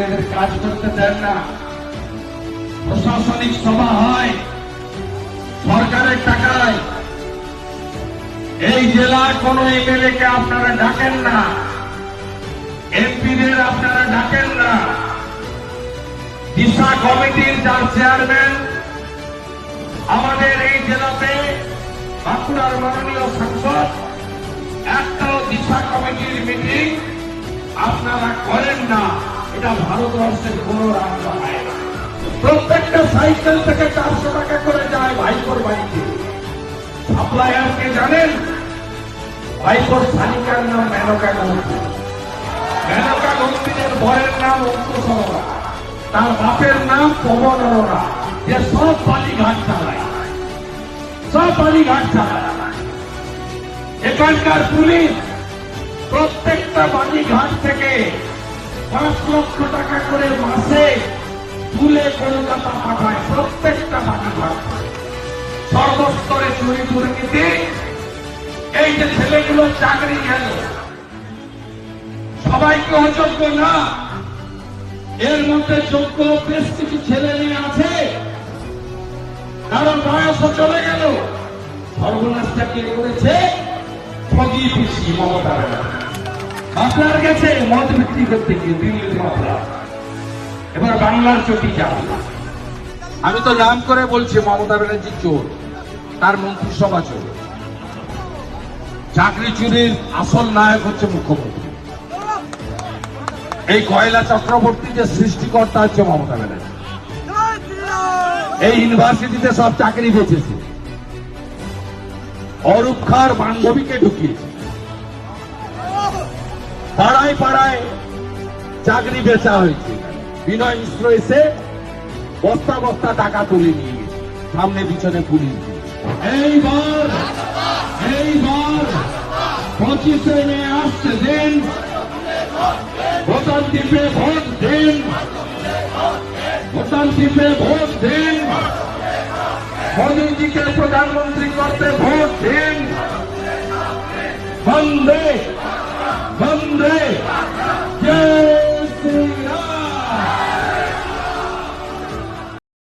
এমএলএদের কাজ করতে দেন না। প্রশাসনিক সভা হয় সরকারের টাকায়। এই জেলার কোন এমএলএ কে আপনারা ডাকেন না। এমপিদের আপনারা ডাকেন না। দিশা কমিটির যার চেয়ারম্যান আমাদের এই জেলাতে বাঁকুড়ার মাননীয় সাংসদ, একটাও দিশা কমিটির মিটিং আপনারা করেন না। এটা ভারতবর্ষের কোন রাজ্য হয় না। প্রত্যেকটা সাইকেল থেকে চারশো টাকা করে যায় ভাইপোর বাড়িতে। সাপ্লায়ারকে জানেন? ভাইপোর শালিকার নাম মেনকা গৌতম মেনকা গৌতমের বরের নাম অঙ্কুশ তার বাপের নাম পবন অরোরা যে সব বালিঘাট চালায়। সব বালিঘাট চালায়। এখানকার পুলিশ প্রত্যেকটা বালিঘাট থেকে পাঁচ লক্ষ টাকা করে মাসে তুলে কলকাতা পাঠায়, প্রত্যেকটা বালিঘাট সর্বস্তরে চুরি দুর্নীতি এই যে ছেলেগুলো চাকরি গেল, সবাইকে অযোগ্য না। এর মধ্যে যোগ্য বেশ কিছু ছেলে মেয়ে আছে, কারণ বয়সও চলে গেল। সর্বনাশটা কে করেছে ঠগি পিসি মমতা ব্যানার্জি। মাফলার গেছে মদ বিক্রি করতে গিয়ে দিল্লির মাফলা এবার বাংলার চটি যাবে আমি তো নাম করে বলছি, মমতা ব্যানার্জি চোর, তার মন্ত্রিসভা চোর। চাকরি চুরির আসল নায়ক হচ্ছে মুখ্যমন্ত্রী। এই কয়লা চক্রবর্তী যে সৃষ্টিকর্তা হচ্ছে মমতা ব্যানার্জি। এই ইউনিভার্সিটিতে সব চাকরি বেঁচেছে। অরূপ খার বান্ধবীকে ঢুকিয়েছে। পাড়ায় পাড়ায় চাকরি বেচা হয়েছে। বিনয় মিশ্র এসে বস্তা বস্তা টাকা তুলে নিয়ে সামনে পিছনে পুলিশ। এইবার এইবার পঁচিশে মে আসছে দিন। ভোটার টিপে ভোট দিন। ভোটার টিপে ভোট দিন। মোদীজিকে প্রধানমন্ত্রী করতে ভোট দিন। বন্দে বন্দে